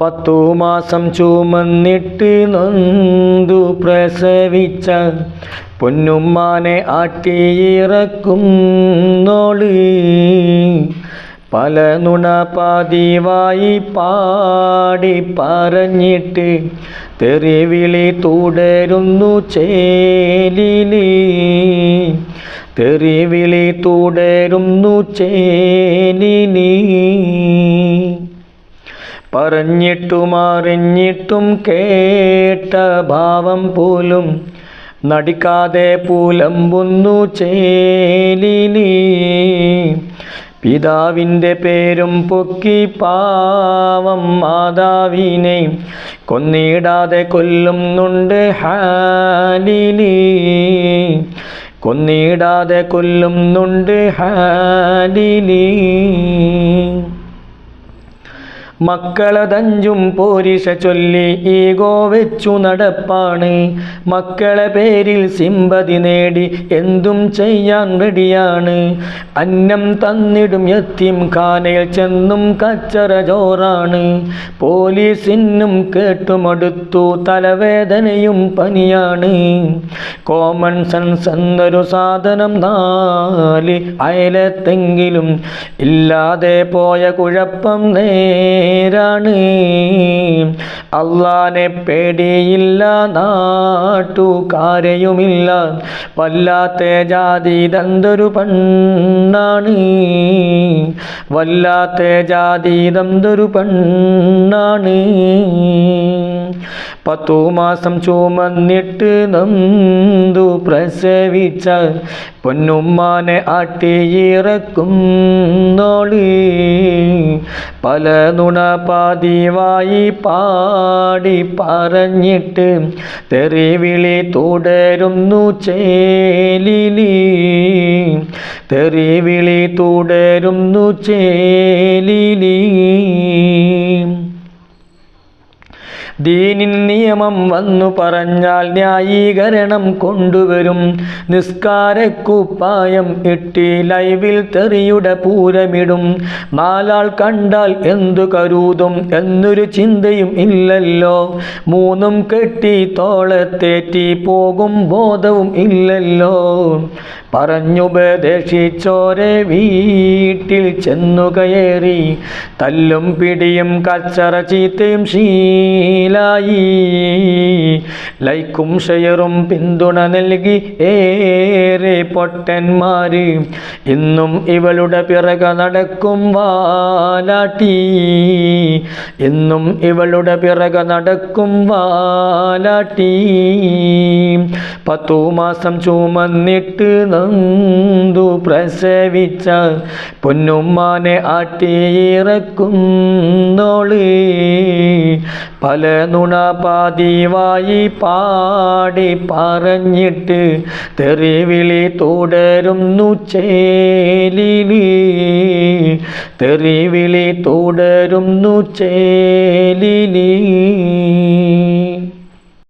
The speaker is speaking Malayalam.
പത്തു മാസം ചുമന്നിട്ട് നൊന്തു പ്രസവിച്ച പൊന്നുമ്മാനെ ആട്ടിയിറക്കുന്നോൾ. പല നുണ പതിവായി പാടി പറഞ്ഞിട്ട് തെറിവിളി തുടരുന്നു ചേലിലി. തെറിവിളി തുടരുന്നു ചേലിലി. പറഞ്ഞിട്ടും അറിഞ്ഞിട്ടും കേട്ട ഭാവം പോലും നടിക്കാതെ പൂലമ്പുന്നു ചേലിലി. പിതാവിന്റെ പേരും പൊക്കി പാവം മാതാവിനെ കൊന്നിടാതെ കൊല്ലുന്നുണ്ട് ഹാലിലി. കൊന്നിടാതെ കൊല്ലുന്നുണ്ട് ഹാലിലി. മക്കളതഞ്ചും പോരിഷ ചൊല്ലി ഈഗോ വെച്ചു നടപ്പാണ്. മക്കളെ പേരിൽ സിമ്പതി നേടി എന്തും ചെയ്യാൻ റെഡിയാണ്. അന്നം തന്നിടും എത്തിം ഖാനയിൽ ചെന്നും കച്ചറ ജോറാണ് പോലീസിനും കേട്ടുമടുത്തു തലവേദനയും പനിയാണ്. കോമൺ സെൻസ് എന്നൊരു സാധനം നാല് അയലത്തെങ്കിലും ഇല്ലാതെ പോയ കുഴപ്പം നേരാണ്. അള്ളാനെ പേടിയില്ല നാട്ടുകാരെയുമില്ല. വല്ലാത്ത ജാതി ഇതെന്തൊരു പെണ്ണാണ്. വല്ലാത്ത ജാതി ഇതെന്തൊരു പെണ്ണാണ്. പത്തു മാസം ചുമന്നിട്ട് നന്ദു പ്രസവിച്ച പൊന്നുമ്മാനെ ആട്ടിയിറക്കുന്നോളി. പല നുണ പതിവായി പാടി പറഞ്ഞിട്ട് തെറിവിളി തുടരുന്നു ചേലിലി. തെറിവിളി തുടരുന്നു ചേലിലി. ദീനിൻ നിയമം വന്നു പറഞ്ഞാൽ ന്യായീകരണം കൊണ്ടുവരും. നിസ്കാരക്കുപ്പായം ഇട്ടി ലൈവിൽ തെറിയുടെ പൂരമിടും. മാലാൾ കണ്ടാൽ എന്തു കരുതും എന്നൊരു ചിന്തയും ഇല്ലല്ലോ. മൂന്നും കെട്ടി തോളത്തേറ്റി പോകും ബോധവും ഇല്ലല്ലോ. പറഞ്ഞുപദേശിച്ചോരെ വീട്ടിൽ ചെന്നു കയറി തല്ലും പിടിയും കച്ചറ ചീത്തയും தாயே ലൈക്കും ഷെയറും പിന്തുണ നൽകി ഏറെ പൊട്ടന്മാര്. ഇന്നും ഇവളുടെ പിറക നടക്കും വാലാട്ടി. ഇന്നും ഇവളുടെ പിറക നടക്കും വാലാട്ടി. പത്തു മാസം ചുമന്നിട്ട് നന്ദു പ്രസവിച്ച പൊന്നുമ്മാനെ ആട്ടിയിറക്കുന്നോൾ പല നുണ പതിവായി പാടി പറഞ്ഞിട്ട് തെറിവിളി തുടരുന്നു ചേലിലി തെറിവിളി തുടരുന്നു ചേലിലി